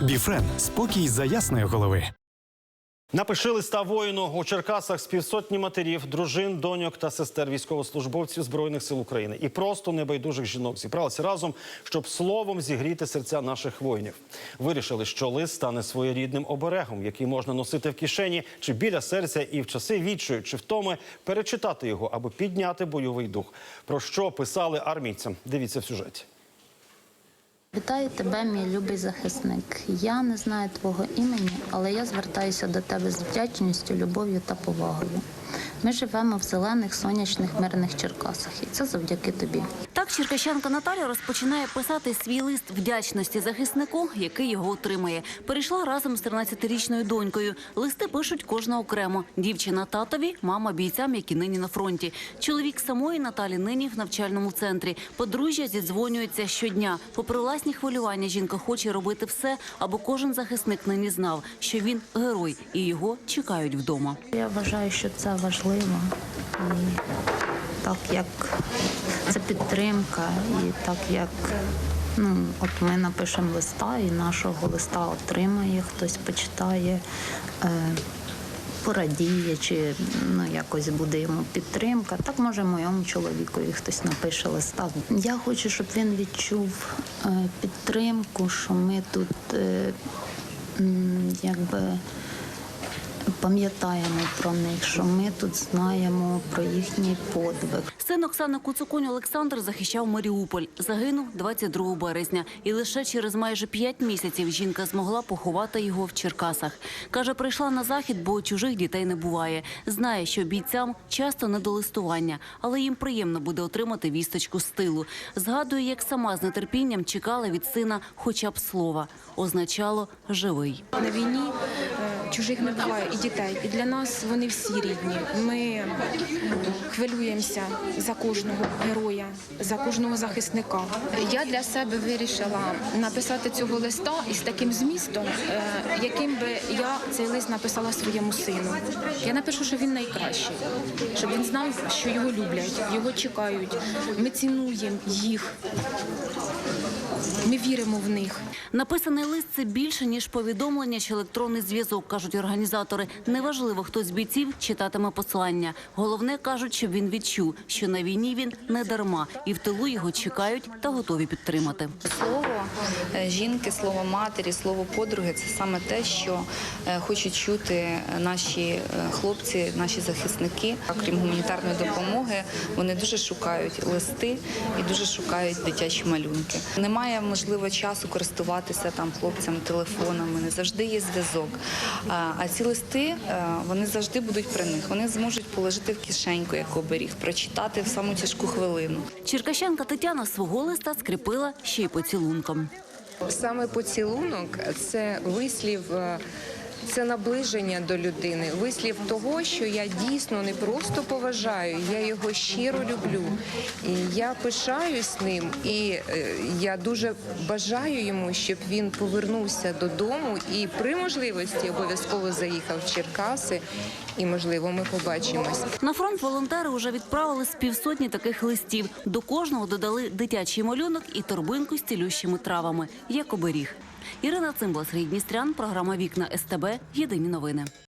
Біфрен спокій за ясної голови. Напиши листа воїну у Черкасах з півсотні матерів, дружин, доньок та сестер військовослужбовців збройних сил України і просто небайдужих жінок зібралися разом, щоб словом зігріти серця наших воїнів. Вирішили, що лист стане своєрідним оберегом, який можна носити в кишені чи біля серця, і в часи відчаю чи втоми перечитати його, аби підняти бойовий дух. Про що писали армійцям? Дивіться в сюжеті. Вітаю тебе, мій любий захисник. Я не знаю твого імені, але я звертаюся до тебе з вдячністю, любов'ю та повагою. Ми живемо в зелених, сонячних, мирних Черкасах, і це завдяки тобі. Так черкащанка Наталя розпочинає писати свій лист вдячності захиснику, який його отримає. Перейшла разом з 13-річною донькою. Листи пишуть кожна окремо. Дівчина татові, мама бійцям, які нині на фронті. Чоловік самої Наталі нині в навчальному центрі. Подружжя зідзвонюється щодня. Попри власні хвилювання, жінка хоче робити все, аби кожен захисник нині знав, що він герой і його чекають вдома. Я вважаю, що це важливо. І так як це підтримка, і так як ну, от ми напишемо листа, і нашого листа отримає, хтось почитає. Е, Порадіє, чи ну якось буде йому підтримка. Так може моєму чоловікові хтось напише листа. Я хочу, щоб він відчув е, підтримку, що ми тут е, якби пам'ятаємо про них, що ми тут знаємо про їхній подвиг. Син Оксани Куцуконь Олександр захищав Маріуполь. Загинув 22 березня. І лише через майже п'ять місяців жінка змогла поховати його в Черкасах. Каже, прийшла на захід, бо чужих дітей не буває. Знає, що бійцям часто не до листування, але їм приємно буде отримати вісточку з тилу. Згадує, як сама з нетерпінням чекала від сина хоча б слова. Означало живий. На війні е, чужих не буває і дітей. І для нас вони всі рідні. Ми хвилюємося за кожного героя, за кожного захисника. Я для себе вирішила написати цього листа із таким змістом, е, яким би я цей лист написала своєму сину. Я напишу, що він найкращий, щоб він знав, що його люблять, його чекають. Ми цінуємо їх. Ми віримо в них. Написаний лист це більше ніж повідомлення чи електронний зв'язок, кажуть організатори. Неважливо, хто з бійців читатиме послання. Головне кажуть, щоб він відчув, що на війні він не дарма, і в тилу його чекають та готові підтримати. Слово е, жінки, слово матері, слово подруги це саме те, що е, хочуть чути наші е, хлопці, наші захисники. Крім гуманітарної допомоги, вони дуже шукають листи і дуже шукають дитячі малюнки. Немає можливо часу користуватися там хлопцям телефонами, не завжди є зв'язок. А ці листи е, вони завжди будуть при них. Вони зможуть положити в кишеньку як оберіг, прочитати в саму тяжку хвилину. Черкащанка Тетяна свого листа скріпила ще й поцілунком. Саме поцілунок це вислів. Це наближення до людини, вислів того, що я дійсно не просто поважаю, я його щиро люблю. І я пишаюсь ним, і е, я дуже бажаю йому, щоб він повернувся додому і при можливості обов'язково заїхав в Черкаси. І можливо, ми побачимось. На фронт волонтери вже відправили з півсотні таких листів. До кожного додали дитячий малюнок і торбинку з цілющими травами, як оберіг. Ірина Цимбла, Сергій програма Вікна СТБ. Єдині новини.